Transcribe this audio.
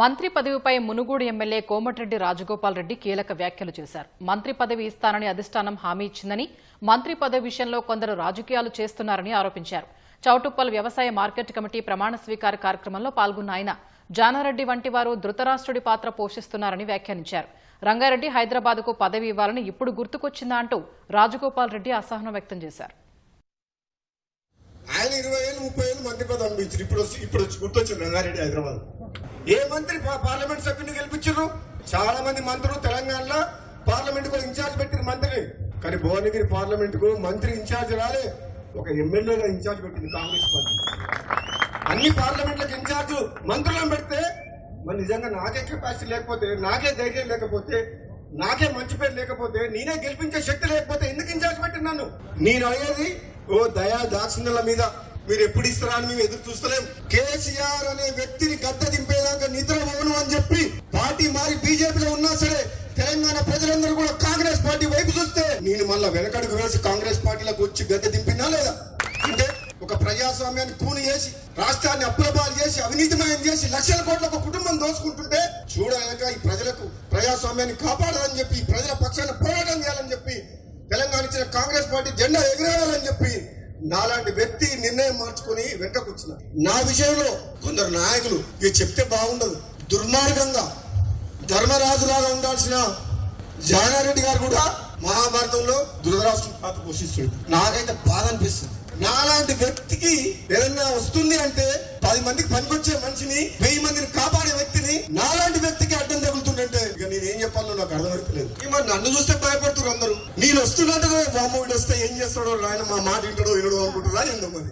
మంత్రి పదవిపై మునుగోడు ఎమ్మెల్యే కోమటిరెడ్డి రాజగోపాల్ రెడ్డి కీలక వ్యాఖ్యలు చేశారు. మంత్రి పదవి ఇస్తానని అధిష్టానం హామీ ఇచ్చిందని మంత్రి పదవి విషయంలో కొందరు రాజకీయాలు చేస్తున్నారని ఆరోపించారు. చౌటుప్పల్ వ్యవసాయ మార్కెట్ కమిటీ ప్రమాణ స్వీకార కార్యక్రమంలో పాల్గొన్న ఆయన జానారెడ్డి వంటి వారు ధృతరాష్ట్రుడి పాత్ర పోషిస్తున్నారని వ్యాఖ్యానించారు. రంగారెడ్డి హైదరాబాద్కు పదవి ఇవ్వాలని ఇప్పుడు గుర్తుకొచ్చిందా అంటూ రాజగోపాల్ రెడ్డి అసహనం వ్యక్తం చేశారు. ఆయన ఇరవై ఏళ్ళు ముప్పై ఏళ్ళు మంత్రి పదవి ఇప్పుడు ఇప్పుడు గుర్తొచ్చింది రంగారెడ్డి హైదరాబాద్ ఏ మంత్రి పార్లమెంట్ సభ్యుని గెలిపించారు? చాలా మంది మంత్రులు తెలంగాణలో పార్లమెంట్కు ఇన్ఛార్జ్ పెట్టిన మంత్రిని కానీ భువనగిరి పార్లమెంట్కు మంత్రి ఇన్ఛార్జ్ రాలే. ఒక ఎమ్మెల్యేగా ఇన్ఛార్జ్ పెట్టింది కాంగ్రెస్ పార్టీ. అన్ని పార్లమెంట్లకు ఇన్ఛార్జ్ మంత్రులను పెడితే మరి నిజంగా నాకే కెపాసిటీ లేకపోతే నాకే ధైర్యం లేకపోతే నాకే మంచి పేరు లేకపోతే నేనే గెలిపించే శక్తి లేకపోతే ఎందుకు ఇన్ఛార్జ్ పెట్టినాను నేను అడిగేది ఓ దయా దాక్షిణ్యాల మీద. మీరు ఎప్పుడు ఇస్తారా అని మేము ఎదురు చూస్తలేం. కేసీఆర్ అనే వ్యక్తిని గద్దది దింపేదాకా నిద్ర పోను అని చెప్పి పార్టీ మారి బీజేపీలో ఉన్నా సరే తెలంగాణ ప్రజలందరూ కూడా కాంగ్రెస్ పార్టీ వైపు చూస్తే నేను మళ్ళీ వెనకడుగు వేసి కాంగ్రెస్ పార్టీలోకి వచ్చి గద్దె దింపినా లేదా? అంటే ఒక ప్రజాస్వామ్యాన్ని కూని చేసి రాష్ట్రాన్ని అప్రబాలు చేసి అవినీతిమయం చేసి లక్షల కోట్ల ఒక కుటుంబం దోచుకుంటుంటే చూడలేక ఈ ప్రజలకు ప్రజాస్వామ్యాన్ని కాపాడాలని చెప్పి ఈ ప్రజల పక్షాన పోరాటం చేయాలని చెప్పి తెలంగాణ ఇచ్చిన కాంగ్రెస్ పార్టీ జెండా ఎగరేయాలని చెప్పి నాలాంటి వ్యక్తి నిర్ణయం మార్చుకుని వెనకకొచ్చిన నా విషయంలో కొందరు నాయకులు ఇది చెప్తే బాగుండదు. దుర్మార్గంగా ధర్మరాజులాగా ఉండాల్సిన జానారెడ్డి గారు కూడా మహాభారతంలో ధృతరాష్ట్ర పాత్ర పోషిస్తుంది నాకైతే బాధ అనిపిస్తుంది. నాలాంటి వ్యక్తికి ఏదన్నా వస్తుంది అంటే పది మందికి పనికొచ్చే మనిషిని వెయ్యి మందిని కాపాడు వ్యక్తిని నాలాంటి వ్యక్తికి అడ్డం తగులుతుందంటే ఇక నేనేం చెప్పాలో నాకు అర్థమవుతలేదు ఇక మరి నన్ను చూస్తే భయపడుతున్నారు అందరూ. నేను వస్తున్నట్టు బామ్మ వీడు వస్తే ఏం చేస్తాడో ఆయన మా మాట వింటాడో వినడో అనుకుంటారా ఏందో మరి?